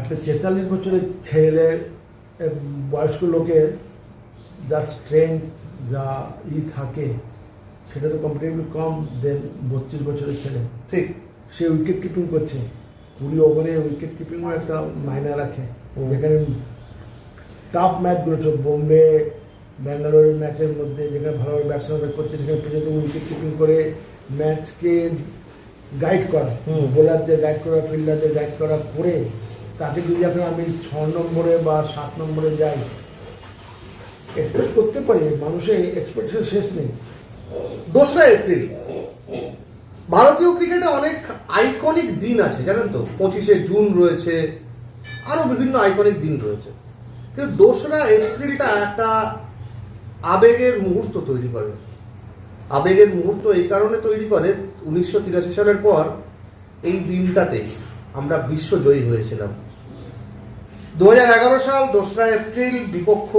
একটা তেতাল্লিশ বছরের ছেলে বয়স্ক লোকের যা স্ট্রেংথ যা ই থাকে সেটা তো কম্পারেটিভলি কম দেন বত্রিশ বছরের ছেলে। ঠিক। সে উইকেট কিপিং করছে। কুড়ি ওভারে উইকেট কিপিংও একটা মায়না রাখে। যেখানে টাফ ম্যাচগুলো ছিল বোম্বে ব্যাঙ্গালোরের ম্যাচের মধ্যে যেখানে ভালোভাবে ব্যাটসম্যানরা করছে সেখানে পর্যন্ত উইকেট কিপিং করে ম্যাচকে গাইড করা। বোলারদের গাইড করা ফিল্ডারদের গাইড করা করে তাকে যদি এখন আমি ছ নম্বরে বা সাত নম্বরে যাই এক্সপেক্ট করতে পারি, মানুষের এক্সপেকটেশন শেষ নেই। দোসরা এপ্রিল, ভারতীয় ক্রিকেটে অনেক আইকনিক দিন আছে, জানেন তো? পঁচিশে জুন রয়েছে, আরও বিভিন্ন আইকনিক দিন রয়েছে। কিন্তু দোসরা এপ্রিলটা একটা আবেগের মুহূর্ত তৈরি করে। আবেগের মুহূর্ত এই কারণে তৈরি করে, উনিশশো তিরাশি সালের পর এই দিনটাতে আমরা বিশ্বজয়ী হয়েছিলাম। দু হাজার এগারো সাল দোসরা এপ্রিল বিপক্ষ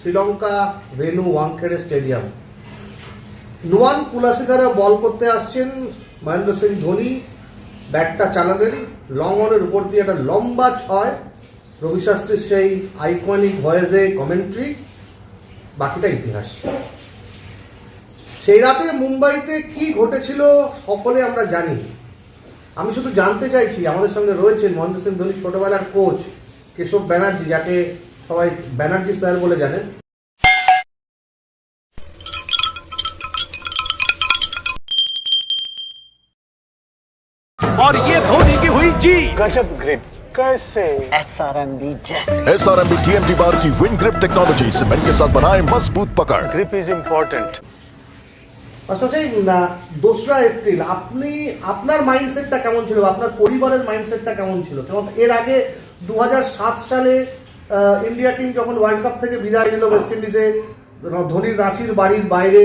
শ্রীলঙ্কা রেনু ওয়াংখেড়ে স্টেডিয়াম। নুয়ান কুলাসিকারা বল করতে আসছেন মহেন্দ্র সিং ধোনি। ব্যাটটা চালালেন। লং অনের উপর দিয়ে একটা লম্বা ছয়। রবি শাস্ত্রীর সেই আইকনিক ভয়েসে কমেন্ট্রি। বাকিটা ইতিহাস। সেই রাতে মুম্বাইতে কি ঘটেছিল সকলে আমরা জানি। আমি শুধু জানতে চাইছি, আমাদের সঙ্গে রয়েছেন মহেন্দ্র সিং ধোনির ছোটবেলার কোচ। কেশব ব্যানার্জি যাকে সবাই ব্যানার্জি স্যার বলে জানেন और ये धोनी की हुई जी गजब ग्रिप कैसे एस आर एम बी जैसे S R M B T M T बार की विन ग्रिप टेक्नोलॉजी सीमेंट के साथ बनाए मजबूत पकड़ ग्रिप इज इम्पोर्टेंट পাশাপাশি না দোসরা এপ্রিল আপনি আপনার মাইন্ডসেটটা কেমন ছিল আপনার পরিবারের মাইন্ডসেটটা কেমন ছিল কেমন এর আগে দু হাজার সাত সালে ইন্ডিয়া টিম যখন ওয়ার্ল্ড কাপ থেকে বিদায় নিল ওয়েস্ট ইন্ডিজে ধোনির রাঁচির বাড়ির বাইরে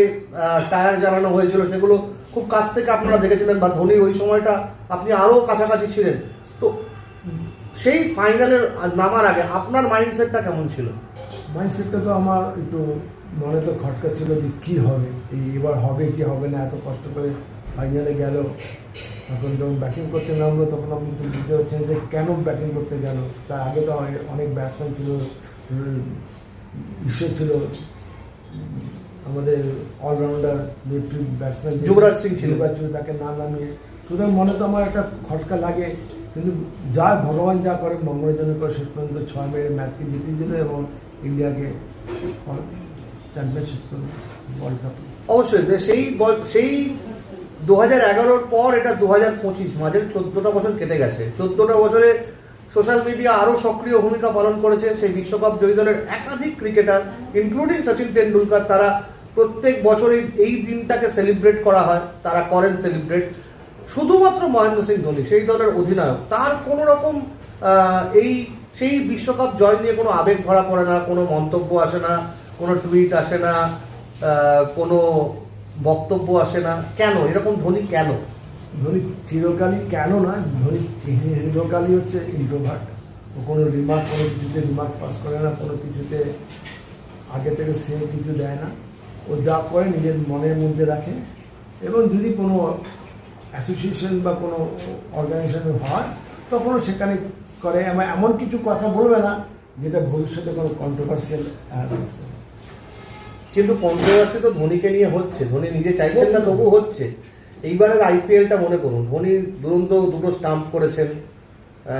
টায়ার জ্বালানো হয়েছিল, সেগুলো খুব কাছ থেকে আপনারা দেখেছিলেন বা ধোনির ওই সময়টা আপনি আরও কাছাকাছি ছিলেন। তো সেই ফাইনালের নামার আগে আপনার মাইন্ডসেটটা কেমন ছিল? মাইন্ডসেটটা তো আমার একটু মনে তো খটকা ছিল যে কী হবে, এই এবার হবে কি হবে না, এত কষ্ট করে ফাইনালে গেল। এখন যখন ব্যাটিং করতে নামলো তখন আমি তো বুঝতে পারছেন যে কেন ব্যাটিং করতে গেল। তার আগে তো অনেক- ব্যাটসম্যান ছিল ইসে ছিল আমাদের অলরাউন্ডার ব্যাটসম্যান যুবরাজ সিং ছিল। তাকে না নামিয়ে। সুতরাং মনে তো আমার একটা খটকা লাগে কিন্তু যা ভগবান যা করে মঙ্গলের জন্য করে শেষ পর্যন্ত ছয় মেয়ের ম্যাচকে জিতিয়ে দিল এবং ইন্ডিয়াকে চ্যাম্পিয়নশিপ ওয়ার্ল্ড কাপ অবশ্যই সেই সেই দু হাজার এগারোর পর এটা দু হাজার পঁচিশ, মাঝে চোদ্দটা বছর কেটে গেছে। চোদ্দটা বছরে সোশ্যাল মিডিয়া আরও সক্রিয় ভূমিকা পালন করেছে সেই বিশ্বকাপ জয়ী দলের একাধিক ক্রিকেটার ইনক্লুডিং সচিন তেন্ডুলকার তারা প্রত্যেক বছরই এই দিনটাকে সেলিব্রেট করা হয়, তারা করেন সেলিব্রেট শুধুমাত্র মহেন্দ্র সিং ধোনি, সেই দলের অধিনায়ক, তার কোনো রকম এই, সেই বিশ্বকাপ জয় নিয়ে কোনো আবেগ ধরা পড়ে না, কোনো মন্তব্য আসে না, কোনো টুইট আসে না কোনো বক্তব্য আসে না। কেন? এরকম ধোনি কেন? ধোনি চিরকালই কেন না ধোনি চিরকালই হচ্ছে ইন্ট্রোভার্ট ও কোনো রিমার্ক কোনো কিছুতে রিমার্ক পাস করে না, কোনো কিছুতে আগে থেকে সে কিছু দেয় না। ও যা করে নিজের মনের মধ্যে রাখে। এবং যদি কোনো অ্যাসোসিয়েশন বা কোনো অর্গানাইজেশন হয়, তখনও সেখানে করে। এমন কিছু কথা বলবে না, যেটা ভবিষ্যতে কোনো কন্ট্রোভার্সিয়াল কিন্তু কন্ট্রোভার্সি তো ধোনিকে নিয়ে হচ্ছে, ধোনি নিজে চাইছেন না তবু হচ্ছে। এইবারের আইপিএলটা মনে করুন, ধোনি দুরন্ত দুটো স্টাম্প করেছেন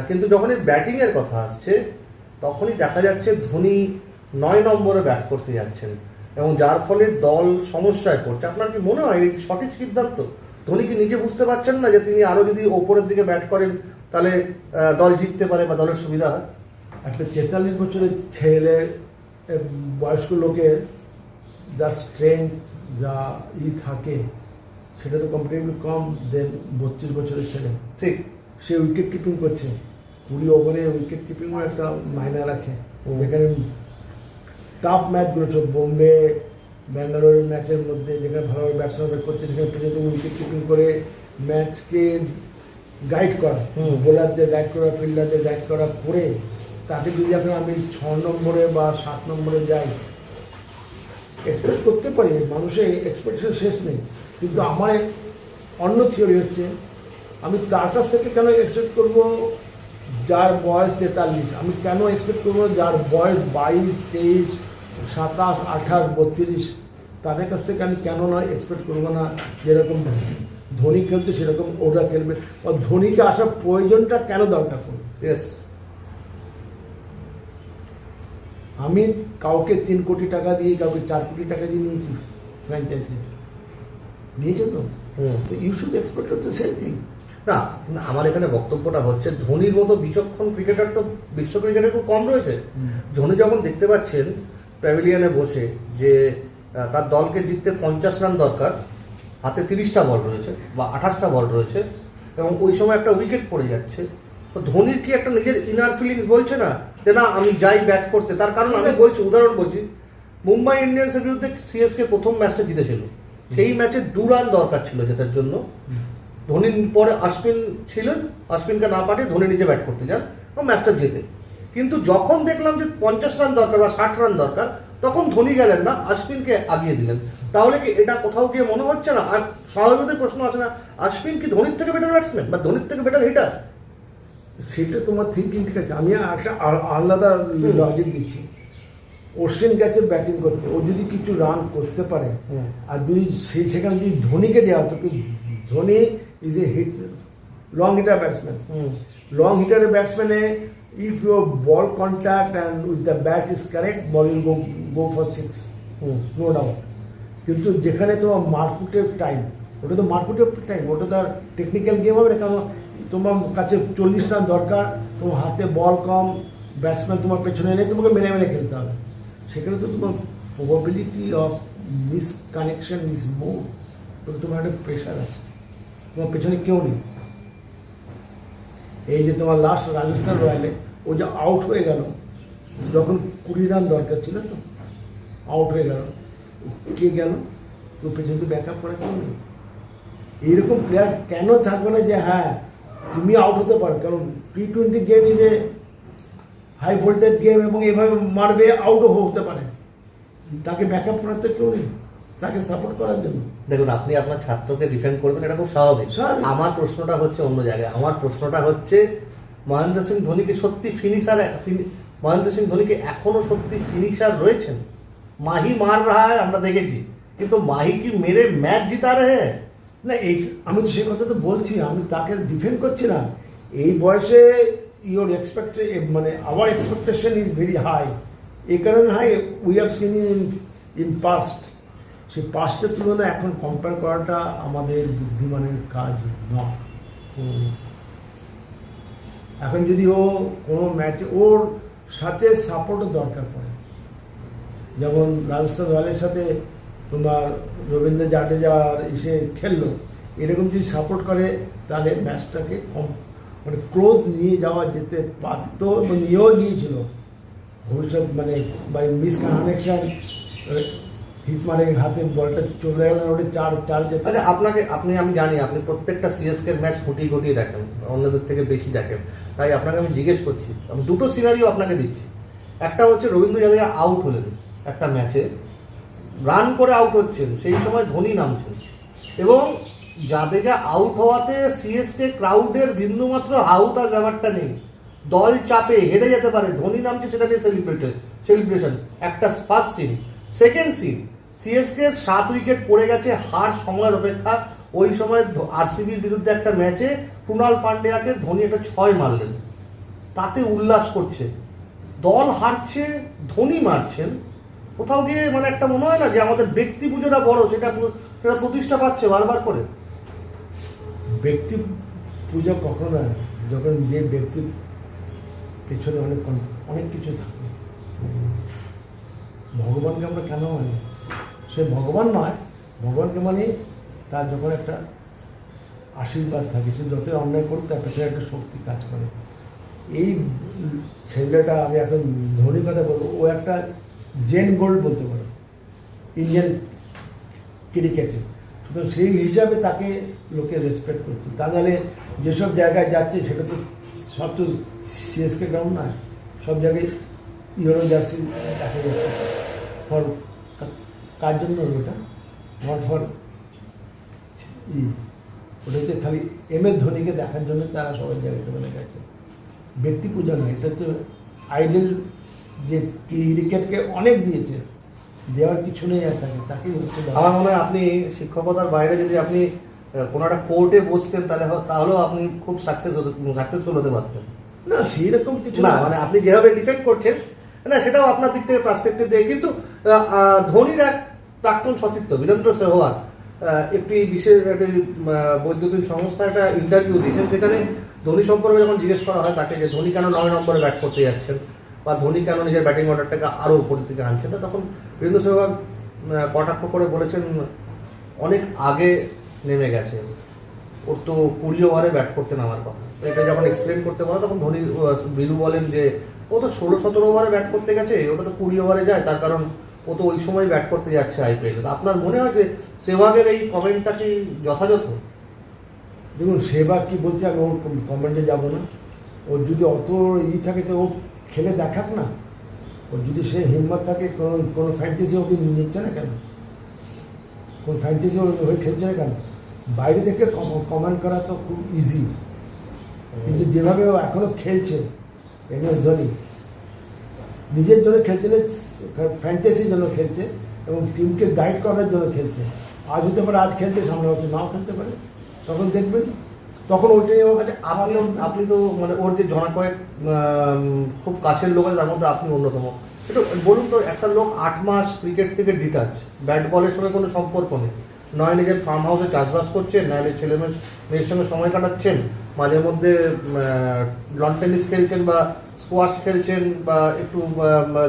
কিন্তু যখনই ব্যাটিংয়ের কথা আসছে, তখনই দেখা যাচ্ছে ধোনি নয় নম্বরে ব্যাট করতে যাচ্ছেন। এবং যার ফলে দল সমস্যায় পড়ছে। আপনার কি মনে হয় এটি সঠিক সিদ্ধান্ত? ধোনি কি নিজে বুঝতে পারছেন না যে তিনি আরও যদি ওপরের দিকে ব্যাট করেন, তাহলে দল জিততে পারে বা দলের সুবিধা হয়? একটা তেতাল্লিশ বছরের ছেলে বয়স্ক লোকের যা স্ট্রেংথ যা ই থাকে সেটা তো কম্পারেটিভলি কম দেন বত্রিশ বছরের ছেলে। ঠিক। সে উইকেট কিপিং করছে। কুড়ি ওভারে উইকেট কিপিংও একটা মায়না রাখে। যেখানে টাফ ম্যাচগুলো ছিল বোম্বে ব্যাঙ্গালোরের ম্যাচের মধ্যে যেখানে ভালোভাবে ব্যাটসম্যানরা করছে সেখানে পর্যন্ত উইকেট কিপিং করে ম্যাচকে গাইড করা। বোলারদের গাইড করা ফিল্ডারদের গাইড করা করে তাকে যদি এখন আমি ছ নম্বরে বা সাত নম্বরে যাই এক্সপেক্ট করতে পারি মানুষের এক্সপেকটেশন শেষ নেই। কিন্তু আমার অন্য থিওরি হচ্ছে, আমি তার কাছ থেকে কেন এক্সপেক্ট করব যার বয়স তেতাল্লিশ? আমি কেন এক্সপেক্ট করব যার বয়স বাইশ, তেইশ, সাতাশ, আঠাশ, বত্রিশ? তাদের কাছ থেকে আমি কেন না এক্সপেক্ট করব না? যেরকম ধোনি খেলতে সেরকম ওরা খেলবে। ধোনিকে আসার প্রয়োজনটা কেন দরকার ইয়েস আমি কাউকে তিন কোটি টাকা দিয়ে কাউকে চার কোটি টাকা দিয়ে নিয়েছি ফ্র্যাঞ্চাইজি নিয়েছো তো? ইউ শুড এক্সপেক্ট হচ্ছে সেম থিং না না, আমার এখানে বক্তব্যটা হচ্ছে ধোনির মতো বিচক্ষণ ক্রিকেটার তো বিশ্ব ক্রিকেটে খুব কম রয়েছে। ধোনি যখন দেখতে পাচ্ছেন প্যাভিলিয়নে বসে যে তার দলকে জিততে পঞ্চাশ রান দরকার হাতে তিরিশটা বল রয়েছে বা আঠাশটা বল রয়েছে এবং ওই সময় একটা উইকেট পড়ে যাচ্ছে। ধোনির কি একটা নিজের ইনার ফিলিংস বলছে না? যে না, আমি যাই ব্যাট করতে। তার কারণ আমি বলছি, উদাহরণ বলছি, মুম্বাই ইন্ডিয়ান্সের বিরুদ্ধে সিএসকে প্রথম ম্যাচটা জিতেছিল। সেই ম্যাচে দু রান দরকার ছিল জেতার জন্য। ধোনি পরে অশ্বিন ছিলেন অশ্বিনকে না পাঠিয়ে ধোনি নিজে ব্যাট করতে যান ও ম্যাচটা জেতে। কিন্তু যখন দেখলাম যে পঞ্চাশ রান দরকার বা ষাট রান দরকার, তখন ধোনি গেলেন না অশ্বিনকে আগিয়ে দিলেন। তাহলে কি এটা কোথাও গিয়ে মনে হচ্ছে না? আর স্বাভাবিকদের প্রশ্ন আসে না অশ্বিন কি ধোনির থেকে বেটার ব্যাটসম্যান বা ধোনির থেকে বেটার হিটার সেটা তোমার থিঙ্কিং ঠিক আছে। আমি একটা আলাদা লজিক দিচ্ছি। অশ্বিন গেছে ব্যাটিং করতে। ও যদি কিছু রান করতে পারে। আর যদি সেই সেখানে যদি ধোনিকে দেওয়া হতো Dhoni is a hit long hitter batsman long হিটারের ব্যাটসম্যানে if your ball contact and with the bat is correct ball will go go for six no doubt কিন্তু যেখানে তোমার মারকুটের টাইম ওটা তো মারকুটের টাইম ওটা তো আর টেকনিক্যাল গেম হবে না। কারণ তোমার কাছে চল্লিশ রান দরকার, তোমার হাতে বল কম ব্যাটসম্যান তোমার পেছনে নেই, তোমাকে মেরে মেরে খেলতে হবে। সেখানে তো তোমার probability of miss connection is more তোমার একটা প্রেশার আছে। তোমার পেছনে কেউ নেই। এই যে তোমার লাস্ট রাজস্থান রয়্যালে, ও যে আউট হয়ে গেল, যখন কুড়ি রান দরকার ছিল তো আউট হয়ে গেল। কে গেল? তো পেছনে তো ব্যাক আপ করা কেউ নেই। এইরকম প্লেয়ার কেন থাকবে না যে হ্যাঁ তুমি আউট হতে পারো কারণ T twenty game is a high voltage game এবং এভাবে মারবে আউটও হতে পারে। তাকে ব্যাক আপ করার তো কেউ নেই তাকে সাপোর্ট করার জন্য। দেখুন আপনি আপনার ছাত্রকে ডিফেন্ড করবেন এটা খুব স্বাভাবিক। আমার প্রশ্নটা হচ্ছে অন্য জায়গায়। আমার প্রশ্নটা হচ্ছে মহেন্দ্র সিং ধোনিকে সত্যি ফিনিশার মহেন্দ্র সিং ধোনিকে এখনও সত্যি ফিনিশার রয়েছেন? মাহি মার রাহা আমরা দেখেছি। কিন্তু মাহি কি মেরে ম্যাচ জিতা রে? হ্যাঁ না, এই, আমি তো সেই কথা তো বলছি, আমি তাকে ডিফেন্ড করছি না। এই বয়সে ইওর এক্সপেক্ট মানে our expectation is very high এই কারণে high we have seen in in past সেই পাস্টের তুলনায় এখন কম্পেয়ার করাটা আমাদের বুদ্ধিমানের কাজ নয়। এখন যদি ও কোনো ম্যাচে ওর সাথে সাপোর্টের দরকার পড়ে। যেমন রাজস্থান রয়্যালের সাথে তোমার রবীন্দ্র জাডেজার এসে খেললো। এরকম যদি সাপোর্ট করে, তাহলে ম্যাচটাকে কম। মানে ক্লোজ নিয়ে যাওয়া যেতে পারত এবং নিয়েও গিয়েছিল। ভবিষ্যৎ মানে বাই মিস কানেকশন হিট মারে হাতে বলটা চলে গেল, ওটা চার চার যেত। আচ্ছা আপনাকে, আপনি, আমি জানি, আপনি প্রত্যেকটা সিএসকে ম্যাচ খুঁটিয়ে খুঁটিয়ে দেখেন, অন্যদের থেকে বেশি দেখেন। তাই আপনাকে আমি জিজ্ঞেস করছি, আমি দুটো সিনারিও আপনাকে দিচ্ছি। একটা হচ্ছে রবীন্দ্র জাদেজা আউট হলেন একটা ম্যাচে রান করে আউট হচ্ছেন, সেই সময় ধোনি নামছেন। এবং জাদেজা আউট হওয়াতে সিএসকে ক্রাউডের বিন্দুমাত্র হাউতার ব্যাপারটা নেই। দল চাপে হেরে যেতে পারে, ধোনি নামছে সেটা নিয়ে সেলিব্রেটেড সেলিব্রেশন একটা first scene second scene CSK সাত উইকেট পড়ে গেছে, হার সময়ের অপেক্ষা। ওই সময় আরসিবির বিরুদ্ধে একটা ম্যাচে কুণাল পান্ডেয়াকে ধোনি একটা ছয় মারলেন। তাতে উল্লাস করছে। দল হারছে, ধোনি মারছেন। কোথাও গিয়ে মানে একটা মনে হয় না যে আমাদের ব্যক্তি পুজোটা বড়, সেটা সেটা প্রতিষ্ঠা পাচ্ছে বারবার করে। ব্যক্তি পূজা কখনো হয় যখন যে ব্যক্তির পেছনে অনেক অনেক কিছু থাকে। ভগবানকে আমরা কেন মানি? সে ভগবান নয়, ভগবানকে মানে তার যখন একটা আশীর্বাদ থাকে, সে যতই অন্যায় করুক তার পেছনে একটা শক্তি কাজ করে। এই ছেলেটা আমি এখন ধনী কথা বলব, ও একটা জেন গোল্ড বলতে পারো ইন্ডিয়ান ক্রিকেটে সুতরাং সেই হিসাবে তাকে লোকে রেসপেক্ট করছে। তা নাহলে যেসব জায়গায় যাচ্ছে, সেটা তো সব তো সিএসকে গ্রাউন্ড নয়, সব জায়গায় ইউরো জার্সি দেখা যাচ্ছে ফর কার জন্য ওটা নট ফর ই, ওটা হচ্ছে খালি এম এস ধোনিকে দেখার জন্য তারা সবাই জায়গাতে বলে গেছে। ব্যক্তি পূজা নয়, এটা হচ্ছে আইডল যে ক্রিকেটকে অনেক দিয়েছে দেওয়ার কিছু নেই আর তাকে তাকেই হচ্ছে। আমার মনে হয় আপনি শিক্ষকতার বাইরে যদি আপনি কোনো একটা কোর্টে বসতেন তাহলে তাহলেও আপনি খুব সাকসেস হতে সাকসেসফুল হতে পারতেন। না সেই রকম কিছু না মানে আপনি যেভাবে ডিফেন্ড করছেন না সেটাও আপনার দিক থেকে পার্সপেক্টিভ দিয়ে কিন্তু ধোনির এক প্রাক্তন সতীর্থ বীরেন্দ্র সেহওয়াগ আহ, একটি বিশেষ একটি বৈদ্যুতিন সংস্থা একটা ইন্টারভিউ দিয়েছেন সেখানে ধোনি সম্পর্কে যখন জিজ্ঞেস করা হয় তাকে যে ধোনি কেন নয় নম্বরে ব্যাট করতে যাচ্ছেন? বা ধোনি কেন নিজের ব্যাটিং অর্ডারটাকে আরও উপরের দিকে আনছেন না? তখন বীরেন্দ্র আহ, কটাক্ষ করে বলেছেন অনেক আগে নেমে গেছে। ওর তো কুড়ি ওভারে ব্যাট করতে নামার কথা। এটা যখন এক্সপ্লেন করতে বলো তখন ধোনি বিলু বলেন যে ও তো ষোলো সতেরো ওভারে ব্যাট করতে গেছে ওটা তো কুড়ি ওভারে যায় তার কারণ ও তো ওই সময় ব্যাট করতে যাচ্ছে আইপিএল আপনার মনে হয় যে সেভাগের এই কমেন্টটা কি যথাযথ? দেখুন সেবা কি বলছে আমি ওর কমেন্টে যাব না। ওর যদি অত ই থাকে তো ও খেলে দেখাক না। ওর যদি সে হিম্মত থাকে, কোনো কোনো ফ্যান্টাসি ওকে নিচ্ছে না কেন? কোন ফ্যান্টাসি হয়ে খেলছে না কেন? বাইরে থেকে কমেন্ট করা তো খুব ইজি কিন্তু যেভাবে ও এখনও খেলছে এম এস ধোনি, নিজের জন্য খেলছে না ফ্যান্টাসির জন্য খেলছে এবং টিমকে গাইড করার জন্য খেলছে। আজ হতে পারে, আজ খেলতে সামনে হচ্ছে নাও খেলতে পারে। তখন দেখবেন তখন ওইটাই ও- আচ্ছা আপনি আপনি তো মানে ওর যে জনা কয়েক খুব কাছের লোক আছে, তার মধ্যে আপনি অন্যতম। একটু বলুন তো, একটা লোক আট মাস ক্রিকেট থেকে ডিটাচ ব্যাট বলের সঙ্গে কোনো সম্পর্ক নেই। নয় নিজের ফার্ম হাউসে চাষবাস করছেন নাহলে ছেলে মেয়ে, মেয়ের সঙ্গে সময় কাটাচ্ছেন, মাঝে মধ্যে লন টেনিস খেলছেন বা স্কোয়াশ খেলছেন বা একটু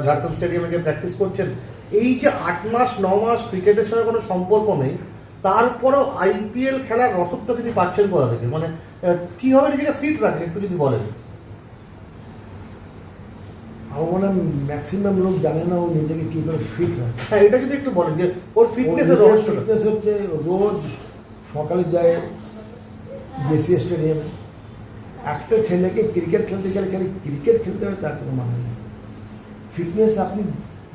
ঝাড়খণ্ড স্টেডিয়ামে গিয়ে প্র্যাকটিস করছেন। এই যে আট মাস, ন মাস ক্রিকেটের সঙ্গে কোনো সম্পর্ক নেই তারপরেও আইপিএল খেলার রসদটা তিনি পাচ্ছেন কোথা থেকে? মানে কীভাবে নিজেকে ফিট রাখেন? একটু যদি বলেন। আমার মনে হয় ম্যাক্সিমাম লোক জানে না ও নিজেকে কী করে ফিট রাখে। হ্যাঁ এটা যদি একটু বলেন যে ওর ফিটনেসের ফিটনেস হচ্ছে রোজ সকালে যায় জেসি স্টেডিয়ামে। একটা ছেলেকে ক্রিকেট খেলতে গেলে খালি ক্রিকেট খেলতে হবে তার কোনো মানে নেই। ফিটনেস আপনি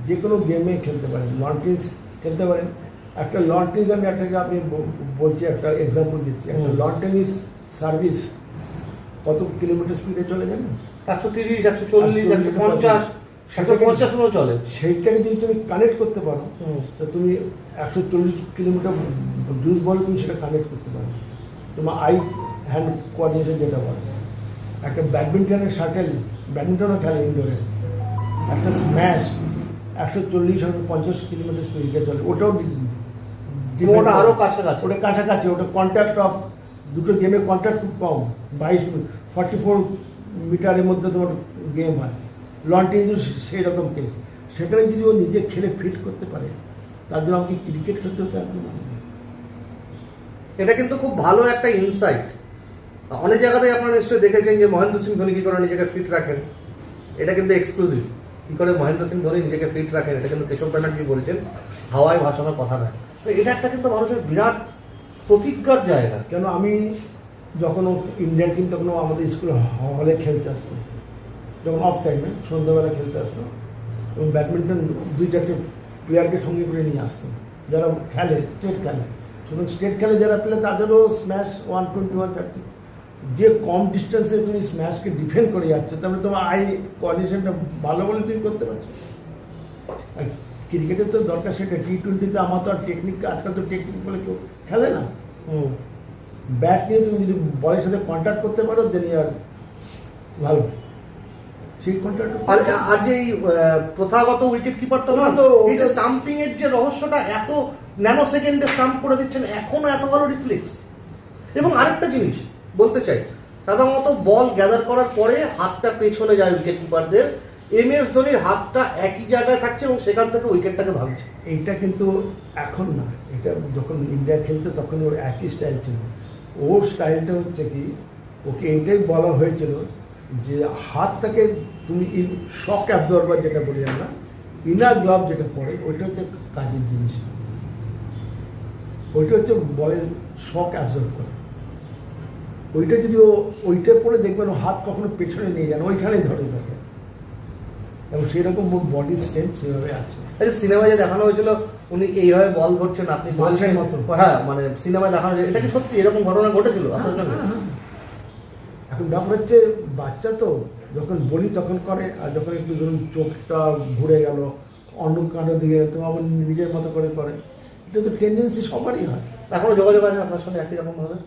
যে কোনো গেমে খেলতে পারেন লন টেনিস খেলতে পারেন। একটা লন আমি একটাকে আপনি বলছি একটা এক্সাম্পল দিচ্ছি। একটা। টেনিস সার্ভিস কত কিলোমিটার স্পিডে চলে যাবে একশো তিরিশ একশো চল্লিশ একশো পঞ্চাশ একশো পঞ্চাশ। চলে। সেইটাকে যদি তুমি কানেক্ট করতে পারো। তো তুমি একশো চল্লিশ কিলোমিটার জুস বলে তুমি সেটা কানেক্ট করতে পারো। তোমার আই হ্যান্ড কোঅর্ডিনেশন যেটা বলে। একটা ব্যাডমিন্টনের শাটেল ব্যাডমিন্টনও খেলে ইনডোরে একটা স্ম্যাশ একশো চল্লিশ একশো পঞ্চাশ কিলোমিটার স্পিডে চলে। ওটাও ওটা। আরও কাছাকাছি। ওটা কাছাকাছি ওটা কন্ট্যাক্ট অফ দুটো গেমে কন্ট্যাক্ট খুব কম। বাইশ ফর্টি ফোর মিটারের মধ্যে তোমার গেম হয়। লন টেনিস সেই রকম কেস সেখানে যদি ও নিজে খেলে ফিট করতে পারে তার জন্য আমাকে ক্রিকেট খেলতে হতে মানে এটা কিন্তু খুব ভালো একটা ইনসাইট অনেক জায়গাতে আপনারা নিশ্চয়ই দেখেছেন যে মহেন্দ্র সিং ধোনি কি করে নিজেকে ফিট রাখেন। এটা কিন্তু এক্সক্লুসিভ কি করে মহেন্দ্র সিং ধোনি নিজেকে ফিট রাখেন এটা কিন্তু কেশব ব্যানার্জি বলেছেন। হাওয়ায় ভাসানোর কথা নয়। তো এটা একটা কিন্তু মানুষের বিরাট প্রতিজ্ঞার জায়গা। কেন আমি যখন ইন্ডিয়ান টিম তখন আমাদের স্কুলে হলে খেলতে আসতো। যখন অফ টাইমে সন্ধ্যাবেলা খেলতে আসতো। এবং ব্যাডমিন্টন দুই চারটে প্লেয়ারকে সঙ্গে করে নিয়ে আসতো। যারা খেলে স্টেট খেলে। সুতরাং স্টেট খেলে যারা প্লেয়ার তাদেরও smash one twenty one thirty যে কম ডিস্টেন্সে তুমি স্ম্যাশকে ডিফেন্ড করে যাচ্ছ তারপরে তোমার আই কোঅর্ডিনেশনটা ভালো বলে তুমি করতে পারছ। ক্রিকেটের তো দরকার সেটা টি টোয়েন্টিতে আমার তো আর টেকনিক আজকাল তো টেকনিক বলে কেউ খেলে না। হুম ব্যাট নিয়ে তুমি যদি বলের সাথে কন্ট্যাক্ট করতে পারো দেন আর ভালো। সেই কন্ট্যাক্ট আর আর যে এই প্রথাগত উইকেট কিপার তো ওটা তো- এই যে স্টাম্পিং এর যে রহস্যটা এত ন্যানো সেকেন্ডে স্টাম্প করে দিচ্ছেন এখনও এত ভালো রিফ্লেক্স এবং আরেকটা জিনিস বলতে চাই সাধারণত বল গ্যাদার করার পরে হাতটা পেছনে যায় উইকেট কিপারদের এম এস ধোনির হাতটা একই জায়গায় থাকছে এবং সেখান থেকে উইকেটটাকে ভাঙছে। এইটা কিন্তু এখন না, এটা যখন ইন্ডিয়া খেলতো তখন ওর একই স্টাইল ছিল। ওর স্টাইলটা হচ্ছে কি, ওকে এইটাই বলা হয়েছিল যে হাতটাকে তুমি শক অ্যাবজর্ভার যেটা বলি আমরা ইনার গ্লাভ যেটা পড়ে ওইটা হচ্ছে কাজের জিনিস। ওইটা হচ্ছে বলের শক অ্যাবজর্ভ করে। ওইটা যদি ও, ওইটা পরে দেখবেন ও হাত কখনো পেছনে নিয়ে যান ওইখানেই ধরে থাকে এবং সেরকম ওর বডি স্ট্রেংথ সেভাবে আছে। আচ্ছা সিনেমায় যে দেখানো হয়েছিল উনি এইভাবে বল ধরছেন আপনি বলছেন মতো। হ্যাঁ মানে সিনেমায় দেখানো হয়েছে। এটা কি সত্যি? এরকম ঘটনা ঘটেছিল আপনার সঙ্গে? এখন ব্যাপার হচ্ছে বাচ্চা তো যখন বলি তখন করে আর যখন একটু ধরুন চোখটা ঘুরে গেল অন্য কারোর দিকে তো আবার নিজের মতো করে করে। এটা তো টেন্ডেন্সি সবারই হয়। এখনও যোগাযোগ আছে আপনার সঙ্গে একই রকম ভাবে?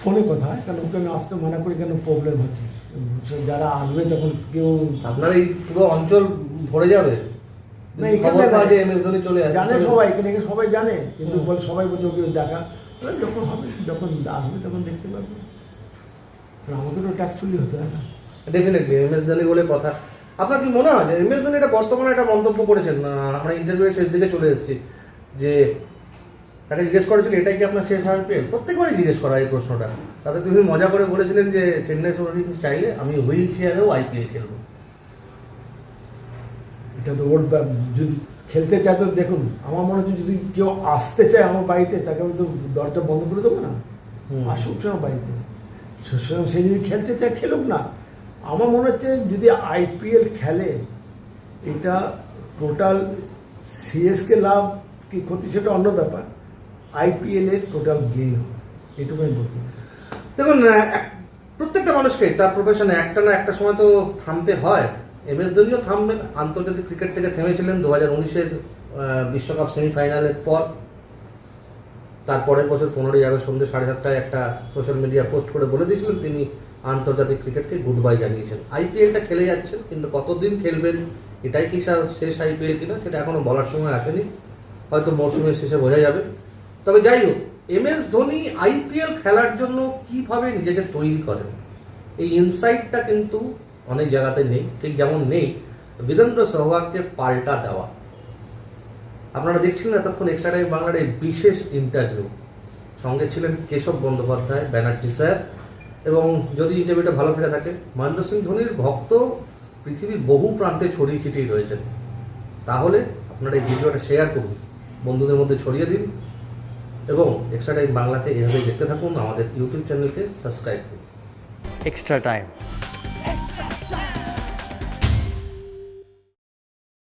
ফোনে কথা হয় কারণ ওকে আমি আসতে মানা করি কেন প্রবলেম হচ্ছে? যারা আসবে তখন কেউ আপনার এই পুরো অঞ্চল ভরে যাবে? না, এখানে খবর পাওয়া না। যে এমএস ধোনি চলে জানে সবাই এখানে সবাই জানে কিন্তু বলে সবাই বলছে ওকে দেখা। যখন হবে যখন আসবে তখন দেখতে পারবে। আর আমাদেরও ট্যাক্টফুলি হতে হয় না। ডেফিনেটলি এমএস ধোনি বলে কথা। আপনার কি মনে হয় যে এমএস ধোনি এটা বর্তমানে একটা মন্তব্য করেছেন? আমরা ইন্টারভিউ শেষ দিকে চলে এসেছি যে তাকে জিজ্ঞেস করেছিল এটাই কি আপনার শেষ আইপিএল প্রত্যেকবারই জিজ্ঞেস করা এই প্রশ্নটা। তাতে তুমি মজা করে বলেছিলেন যে চেন্নাই সুপার কিংস চাইলে আমি হুইল চেয়ারেও আইপিএল খেলব। এটা তো ওর যদি খেলতে চায় তো দেখুন আমার মনে হচ্ছে যদি কেউ আসতে চায় আমার বাড়িতে তাকে আমি তো দরজা বন্ধ করে দেবো না। আসুক আমার বাড়িতে। সুতরাং সে যদি খেলতে চায় খেলুক না। আমার মনে হচ্ছে যদি আইপিএল খেলে এটা টোটাল সিএসকে লাভ কি ক্ষতি সেটা অন্য ব্যাপার। আইপিএল এর টোটাল হবে। এটুকু আমি বলতে দেখুন প্রত্যেকটা মানুষকে তার প্রফেশনে একটা না একটা সময় তো থামতে হয়। এম এস ধোনিও থামবেন। আন্তর্জাতিক ক্রিকেট থেকে থেমেছিলেন দু হাজার উনিশের বিশ্বকাপ সেমিফাইনালের পর। তারপরের বছর পনেরোই আগস্ট সন্ধ্যে সাড়ে সাতটায় একটা সোশ্যাল মিডিয়া পোস্ট করে বলে দিয়েছিলেন তিনি আন্তর্জাতিক ক্রিকেটকে গুড বাই জানিয়েছেন। আইপিএলটা খেলে যাচ্ছেন, কিন্তু কতদিন খেলবেন, এটাই কি শেষ আইপিএল কিনা, সেটা এখনও বলার সময় আসেনি। হয়তো মরশুমের শেষে বোঝা যাবে। তবে যাই হোক এম এস ধোনি আইপিএল খেলার জন্য কীভাবে নিজেকে তৈরি করেন এই ইনসাইটটা কিন্তু অনেক জায়গাতে নেই, ঠিক যেমন নেই বীরেন্দ্র সহবাগকে পাল্টা দেওয়া। আপনারা দেখছিলেন এতক্ষণ এক্সট্রা টাইম বাংলার এই বিশেষ ইন্টারভিউ সঙ্গে ছিলেন কেশব বন্দ্যোপাধ্যায়, ব্যানার্জি স্যার, এবং যদি ইন্টারভিউটা ভালো থেকে থাকে, মহেন্দ্র সিং ধোনির ভক্ত পৃথিবীর বহু প্রান্তে ছড়িয়ে ছিটিয়ে রয়েছেন। তাহলে আপনারা এই ভিডিওটা শেয়ার করুন, বন্ধুদের মধ্যে ছড়িয়ে দিন এবং এক্সট্রা টাইম বাংলাকে এভাবে দেখতে থাকুন আমাদের ইউটিউব চ্যানেলকে সাবস্ক্রাইব করুন এক্সট্রা time.